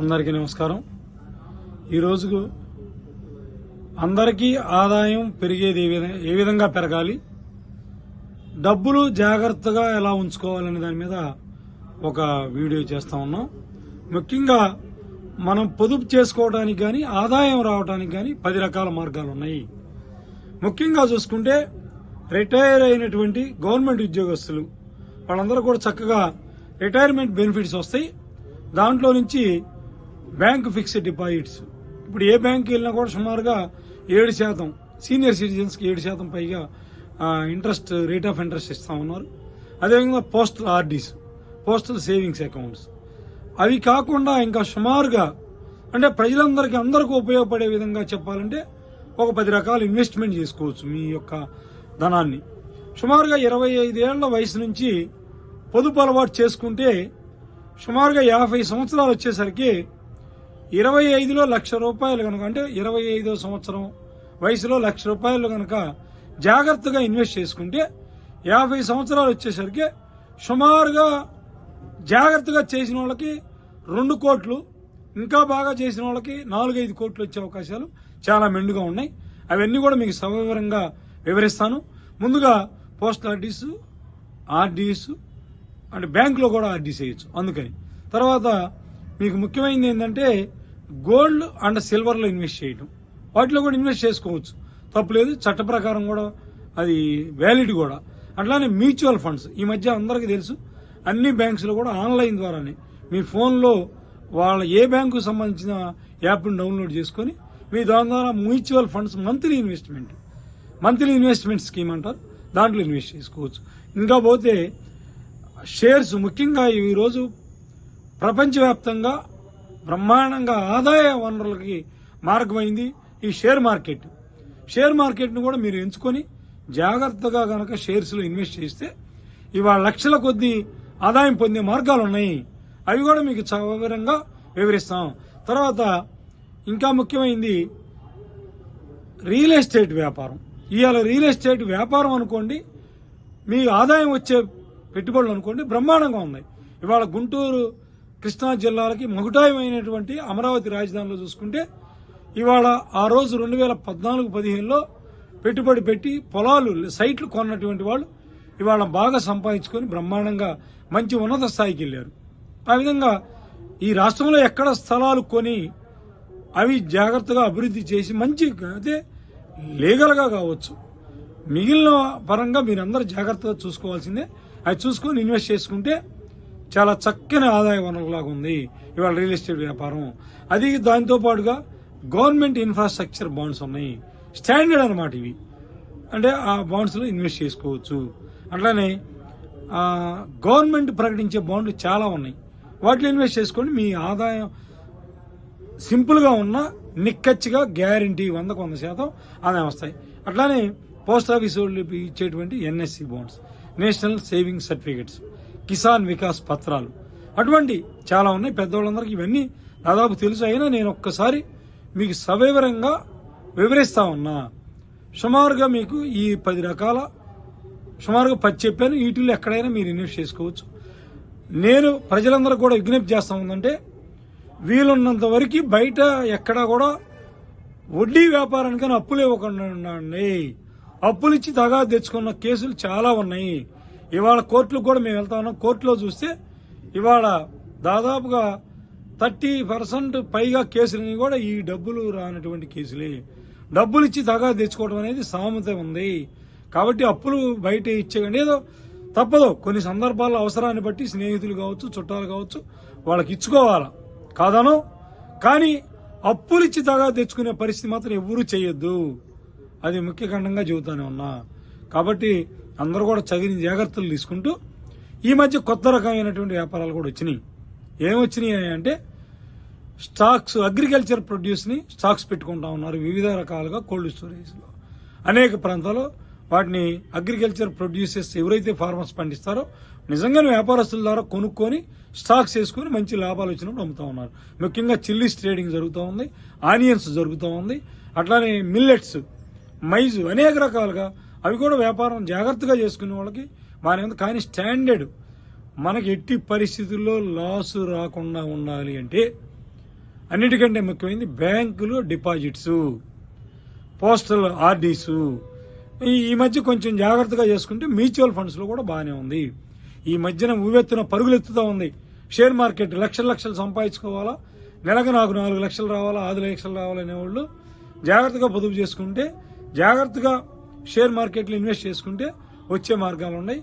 అందరికీ నమస్కారం. ఈరోజు అందరికీ ఆదాయం పెరిగేది ఏ విధంగా ఏ విధంగా పెరగాలి? డబ్బులు జాగ్రత్తగా ఎలా ఉంచుకోవాలనే దాని మీద ఒక వీడియో చేస్తా ఉన్నాం. ముఖ్యంగా మనం పొదుపు చేసుకోవడానికి కానీ ఆదాయం రావడానికి కానీ పది రకాల మార్గాలు ఉన్నాయి. ముఖ్యంగా చూసుకుంటే రిటైర్ అయినటువంటి గవర్నమెంట్ ఉద్యోగస్తులు వాళ్ళందరూ కూడా చక్కగా రిటైర్మెంట్ బెనిఫిట్స్ వస్తాయి. దాంట్లో నుంచి బ్యాంక్ ఫిక్స్డ్ డిపాజిట్స్. ఇప్పుడు ఏ బ్యాంక్ వెళ్ళినా కూడా సుమారుగా ఏడు శాతం సీనియర్ సిటిజన్స్కి ఏడు శాతం పైగా ఇంట్రెస్ట్ రేట్ ఆఫ్ ఇంట్రెస్ట్ ఇస్తా ఉన్నారు. అదేవిధంగా postal RDs postal savings accounts. అవి కాకుండా ఇంకా సుమారుగా అంటే ప్రజలందరికీ అందరికీ ఉపయోగపడే విధంగా చెప్పాలంటే ఒక పది రకాల ఇన్వెస్ట్మెంట్ చేసుకోవచ్చు మీ యొక్క ధనాన్ని. సుమారుగా ఇరవై ఐదేళ్ళ వయసు నుంచి పొదుపు అలవాటు చేసుకుంటే సుమారుగా యాభై సంవత్సరాలు వచ్చేసరికి ఇరవై ఐదులో లక్ష రూపాయలు కనుక అంటే ఇరవై ఐదో సంవత్సరం వయసులో లక్ష రూపాయలు కనుక జాగ్రత్తగా ఇన్వెస్ట్ చేసుకుంటే యాభై సంవత్సరాలు వచ్చేసరికి సుమారుగా జాగ్రత్తగా చేసిన వాళ్ళకి రెండు కోట్లు ఇంకా బాగా చేసిన వాళ్ళకి నాలుగైదు కోట్లు వచ్చే అవకాశాలు చాలా మెండుగా ఉన్నాయి. అవన్నీ కూడా మీకు సవివరంగా వివరిస్తాను. ముందుగా పోస్టల్ ఆర్డీస్ ఆర్డీస్ అంటే బ్యాంకులో కూడా ఆర్డీస్ చేయొచ్చు అందుకని తర్వాత మీకు ముఖ్యమైనది ఏంటంటే గోల్డ్ అండ్ సిల్వర్లో ఇన్వెస్ట్ చేయటం. వాటిలో కూడా ఇన్వెస్ట్ చేసుకోవచ్చు. తప్పులేదు చట్ట ప్రకారం కూడా అది వ్యాలిడ్ కూడా. అట్లానే మ్యూచువల్ ఫండ్స్ ఈ మధ్య అందరికీ తెలుసు అన్ని బ్యాంక్స్లో కూడా ఆన్లైన్ ద్వారానే. మీ ఫోన్లో వాళ్ళ ఏ బ్యాంకు సంబంధించిన యాప్ను డౌన్లోడ్ చేసుకొని మీ దాని ద్వారా mutual funds monthly investment monthly investment scheme అంటారు. దాంట్లో ఇన్వెస్ట్ చేసుకోవచ్చు. ఇంకా పోతే షేర్స్ ముఖ్యంగా ఈరోజు ప్రపంచవ్యాప్తంగా బ్రహ్మాండంగా ఆదాయ వనరులకి మార్గమైంది ఈ షేర్ మార్కెట్. షేర్ మార్కెట్ను కూడా మీరు ఎంచుకొని జాగ్రత్తగా గనక షేర్స్లో ఇన్వెస్ట్ చేస్తే ఇవాళ లక్షల కొద్దీ ఆదాయం పొందే మార్గాలు ఉన్నాయి. అవి కూడా మీకు వివరంగా వివరిస్తాం. తర్వాత ఇంకా ముఖ్యమైనది రియల్ ఎస్టేట్ వ్యాపారం. ఇవాళ రియల్ ఎస్టేట్ వ్యాపారం అనుకోండి మీ ఆదాయం వచ్చే పెట్టుబడులు అనుకోండి బ్రహ్మాండంగా ఉన్నాయి. ఇవాళ గుంటూరు కృష్ణా జిల్లాలకి మగుటాయమైనటువంటి అమరావతి రాజధానిలో చూసుకుంటే ఇవాళ ఆ రోజు రెండు వేల పద్నాలుగు పదిహేనులో పెట్టుబడి పెట్టి పొలాలు సైట్లు కొన్నటువంటి వాళ్ళు ఇవాళ బాగా సంపాదించుకొని బ్రహ్మాండంగా మంచి ఉన్నత స్థాయికి వెళ్ళారు. ఆ విధంగా ఈ రాష్ట్రంలో ఎక్కడ స్థలాలు కొని అవి జాగ్రత్తగా అభివృద్ధి చేసి మంచి అదే లీగల్గా కావచ్చు. మిగిలిన పరంగా మీరందరూ జాగ్రత్తగా చూసుకోవాల్సిందే. అది చూసుకొని ఇన్వెస్ట్ చేసుకుంటే చాలా చక్కని ఆదాయ వనరులాగా ఉంది ఇవాళ రియల్ ఎస్టేట్ వ్యాపారం. అది దాంతో పాటుగా గవర్నమెంట్ ఇన్ఫ్రాస్ట్రక్చర్ బాండ్స్ ఉన్నాయి. స్టాండర్డ్ అనమాట ఇవి. అంటే ఆ బాండ్స్లో ఇన్వెస్ట్ చేసుకోవచ్చు. అట్లానే గవర్నమెంట్ ప్రకటించే బాండ్లు చాలా ఉన్నాయి. వాటిలో ఇన్వెస్ట్ చేసుకొని మీ ఆదాయం సింపుల్గా ఉన్న నిక్కచ్చిగా గ్యారంటీ వందకు వంద శాతం ఆదాయం వస్తాయి. అట్లానే పోస్ట్ ఆఫీస్ వాళ్ళు ఇచ్చేటువంటి NSC bonds national saving certificates. Kisan Vikas పత్రాలు. అటువంటి చాలా ఉన్నాయి. పెద్దవాళ్ళందరికీ ఇవన్నీ దాదాపు తెలుసు. అయినా నేను ఒక్కసారి మీకు సవివరంగా వివరిస్తా ఉన్నా. సుమారుగా మీకు ఈ పది రకాల సుమారుగా పది చెప్పాను. వీటిల్లో ఎక్కడైనా మీరు ఇన్వెస్ట్ చేసుకోవచ్చు. నేను ప్రజలందరూ కూడా విజ్ఞప్తి చేస్తా ఉందంటే వీలున్నంత వరకు బయట ఎక్కడా కూడా వడ్డీ వ్యాపారానికని అప్పులు ఇవ్వకుండా ఉండండి. అప్పులు ఇచ్చి తగా తెచ్చుకున్న కేసులు చాలా ఉన్నాయి. ఇవాళ కోర్టులు కూడా మేము వెళ్తా ఉన్నాం. కోర్టులో చూస్తే ఇవాళ దాదాపుగా థర్టీ పర్సెంట్ పైగా కేసులని కూడా ఈ డబ్బులు రానటువంటి కేసులే. డబ్బులు ఇచ్చి తగా తెచ్చుకోవడం అనేది సామెత ఉంది. కాబట్టి అప్పులు బయట ఇచ్చేయండి. ఏదో తప్పదు. కొన్ని సందర్భాల్లో అవసరాన్ని బట్టి స్నేహితులు కావచ్చు చుట్టాలు కావచ్చు వాళ్ళకి ఇచ్చుకోవాలా? కాదను? కానీ అప్పులు ఇచ్చి తగా తెచ్చుకునే పరిస్థితి మాత్రం ఎవరూ చేయొద్దు. అది ముఖ్య ఖండంగా చెబుతానే ఉన్నా. కాబట్టి అందరూ కూడా చదివిన జాగ్రత్తలు తీసుకుంటూ ఈ మధ్య కొత్త రకమైనటువంటి వ్యాపారాలు కూడా వచ్చినాయి. ఏమొచ్చినాయి అంటే స్టాక్స్ అగ్రికల్చర్ ప్రొడ్యూస్ని స్టాక్స్ పెట్టుకుంటా ఉన్నారు వివిధ రకాలుగా కోల్డ్ స్టోరేజ్లో అనేక ప్రాంతాల్లో వాటిని అగ్రికల్చర్ ప్రొడ్యూసర్స్ ఎవరైతే ఫార్మర్స్ పండిస్తారో నిజంగానే వ్యాపారస్తుల ద్వారా కొనుక్కొని స్టాక్స్ వేసుకొని మంచి లాభాలు వచ్చినప్పుడు అమ్ముతా ఉన్నారు. ముఖ్యంగా చిల్లీస్ ట్రేడింగ్ జరుగుతూ ఉంది ఆనియన్స్ జరుగుతూ ఉంది అట్లానే మిల్లెట్స్ మైజు అనేక రకాలుగా అవి కూడా వ్యాపారం జాగ్రత్తగా చేసుకునే వాళ్ళకి బాగానే ఉంది కానీ స్టాండర్డ్ మనకి ఎట్టి పరిస్థితుల్లో లాస్ రాకుండా ఉండాలి అంటే అన్నిటికంటే ముఖ్యమైనది బ్యాంకులు డిపాజిట్స్ పోస్టల్ ఆర్డీస్. ఈ మధ్య కొంచెం జాగ్రత్తగా చేసుకుంటే మ్యూచువల్ ఫండ్స్లో కూడా బాగానే ఉంది. ఈ మధ్యన ఉవ్వెత్తున పరుగులెత్తుతూ ఉంది. షేర్ మార్కెట్ లక్షల లక్షలు సంపాదించుకోవాలా? నెలకు నాకు నాలుగు లక్షలు రావాలా? ఆరు లక్షలు రావాలనే వాళ్ళు జాగ్రత్తగా పొదుపు చేసుకుంటే జాగ్రత్తగా షేర్ మార్కెట్లో ఇన్వెస్ట్ చేసుకుంటే వచ్చే మార్గాలు ఉన్నాయి.